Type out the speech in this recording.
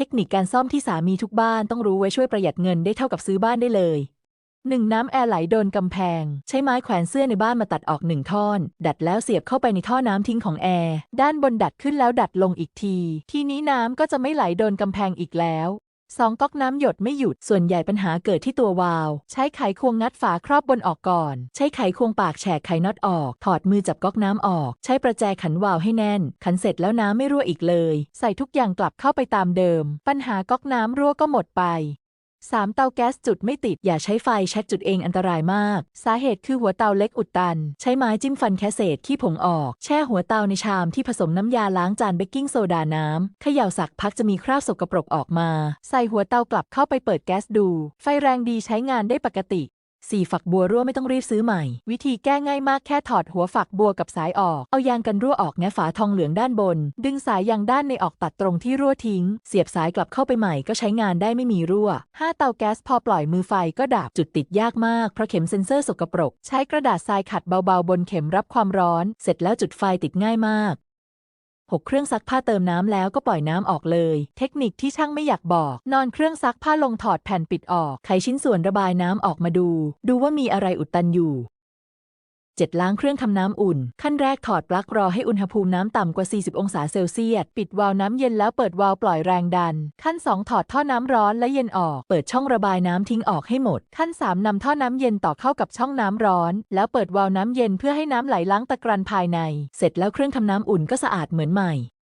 เทคนิคการซ่อมที่สามีทุกบ้านต้องรู้ไว้ช่วยประหยัดเงินได้เท่ากับซื้อบ้านได้เลยหนึ่งน้ำแอร์ไหลโดนกำแพง ใช้ไม้แขวนเสื้อในบ้านมาตัดออกหนึ่งท่อน ดัดแล้วเสียบเข้าไปในท่อน้ำทิ้งของแอร์ ด้านบนดัดขึ้นแล้วดัดลงอีกที ทีนี้น้ำก็จะไม่ไหลโดนกำแพงอีกแล้ว สองก๊อกน้ำหยดไม่หยุด ส่วนใหญ่ปัญหาเกิดที่ตัววาล์วใช้ไขควงงัดฝาครอบบนออกก่อน ใช้ไขควงปากแฉกไขน็อตออก ถอดมือจับก๊อกน้ำออก ใช้ประแจขันวาล์วให้แน่น ขันเสร็จแล้วน้ำไม่รั่วอีกเลย ใส่ทุกอย่างกลับเข้าไปตามเดิม ปัญหาก๊อกน้ำรั่วก็หมดไป 3. เตาแก๊สจุดไม่ติด อย่าใช้ไฟแช็กจุดเองอันตรายมาก สาเหตุคือหัวเตาเล็กอุดตัน ใช้ไม้จิ้มฟันแคเศษขี้ผงออก แช่หัวเตาในชามที่ผสมน้ำยาล้างจานเบกกิ้งโซดาน้ำเขย่าสักพักจะมีคราบสกปรกออกมา ใส่หัวเตากลับเข้าไปเปิดแก๊สดู ไฟแรงดีใช้งานได้ปกติ 4 ฝักบัวรั่วไม่ต้องรีบซื้อใหม่ วิธีแก้ง่ายมากแค่ถอดหัวฝักบัวกับสายออก เอายางกันรั่วออกแงะฝาทองเหลืองด้านบน ดึงสายยางด้านในออกตัดตรงที่รั่วทิ้ง เสียบสายกลับเข้าไปใหม่ก็ใช้งานได้ไม่มีรั่ว 5 เตาแก๊สพอปล่อยมือไฟก็ดับจุดติดยากมากเพราะเข็มเซ็นเซอร์สกปรก ใช้กระดาษทรายขัดเบาๆ บนเข็มรับความร้อน เสร็จแล้วจุดไฟติดง่ายมาก 6 เครื่องซักผ้าเติมน้ำแล้วก็ปล่อยน้ำออกเลย เทคนิคที่ช่างไม่อยากบอก นอนเครื่องซักผ้าลงถอดแผ่นปิดออก ไขชิ้นส่วนระบายน้ำออกมาดู ดูว่ามีอะไรอุดตันอยู่ 7 ล้างเครื่องทำน้ำอุ่น ขั้นแรกถอดปลั๊กรอให้อุณหภูมิน้ำต่ำกว่า 40 องศาเซลเซียส ปิดวาล์วน้ำเย็นแล้วเปิดวาล์วปล่อยแรงดัน ขั้น 2 ถอดท่อน้ำร้อนและเย็นออก เปิดช่องระบายน้ำทิ้งออกให้หมด ขั้น 3 นำท่อน้ำเย็นต่อเข้ากับช่องน้ำร้อน แล้วเปิดวาล์วน้ำเย็นเพื่อให้น้ำไหลล้างตะกรันภายใน เสร็จแล้วเครื่องทำน้ำอุ่นก็สะอาดเหมือนใหม่